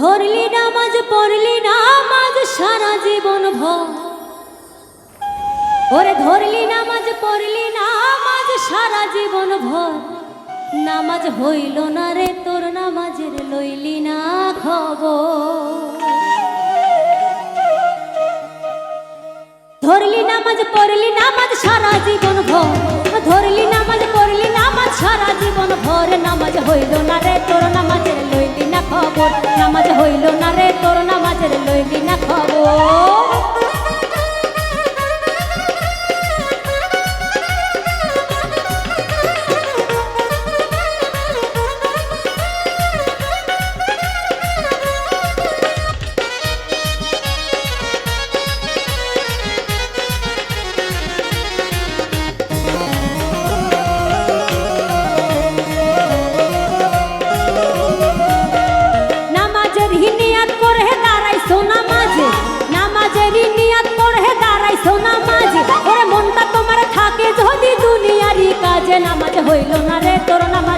ধরলি নামাজ, পড়লি নামাজ, সারা জীবন ভর। ওরে ধরলি নামাজ, পড়লি নামাজ, সারা জীবন ভর। নামাজ হইল না রে তোর নামাজের লইলি না খবর। ধরলি নামাজ, পড়লি নামাজ, সারা জীবন ভর। ধরলি নামাজ, পড়লি নামাজ, সারা জীবন ভর। খবর নামাজ হইল না রে তোর নামাজের তোর নামাজের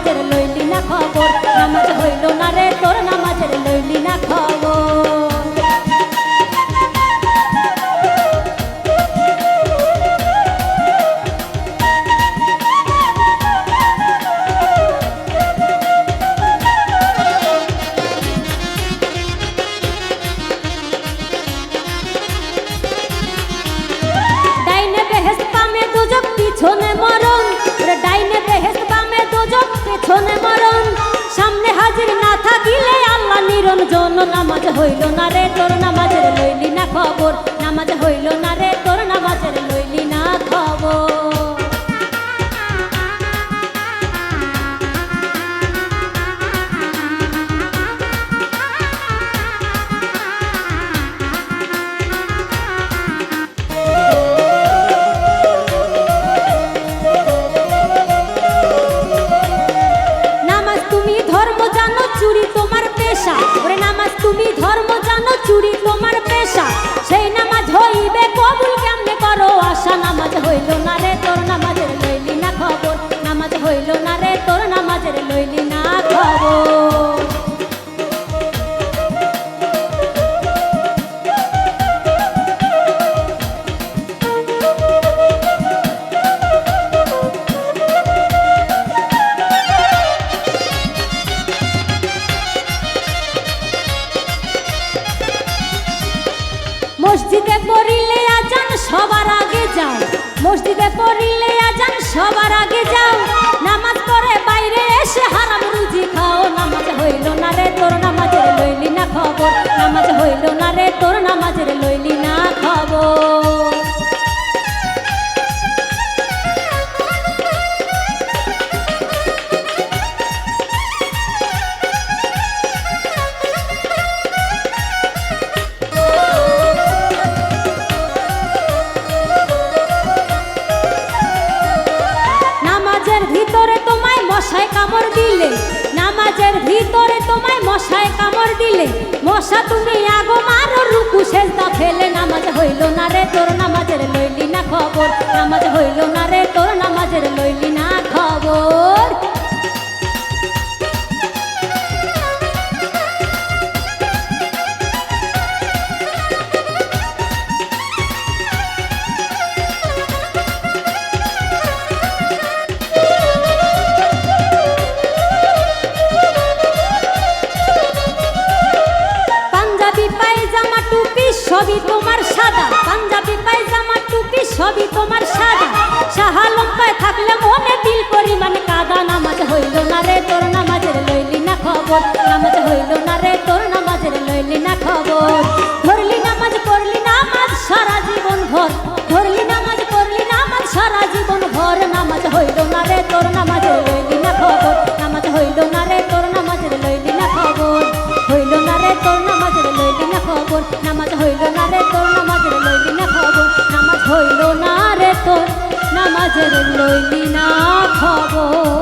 নামাজ হইল না রে, তোর নামাজের লইলি না খবর। নামাজ হইল না রে, তোর নামাজের মসজিদে পড়িলে আজান সবার আগে যাও। মসজিদে পড়িলে আজান সবার আগে যাও। নামাজ পড়ে বাইরে এসে হারাম রুজি খাও। নামাজ হইল না রে, তোর নামাজের লইলি না খবর। নামাজ হইল না রে, তোর নামাজের লইলি দিলে? নামাজের ভিতরে তোমায় মশায় কামড় দিলে। মশা তুমি আগো মারো রুকু সেজদা সবই তোমার সাদা। পাঞ্জাবি, পায়জামা, টুপি সবই তোমার সাদা। সাহা পায় থাকলে মনে দিল পরিমাণ কাদা। নামাজ হইল না রে, তোর নামাজের লইলি না খবর। হইল না রে তোর নামাজের লইলি না খবর।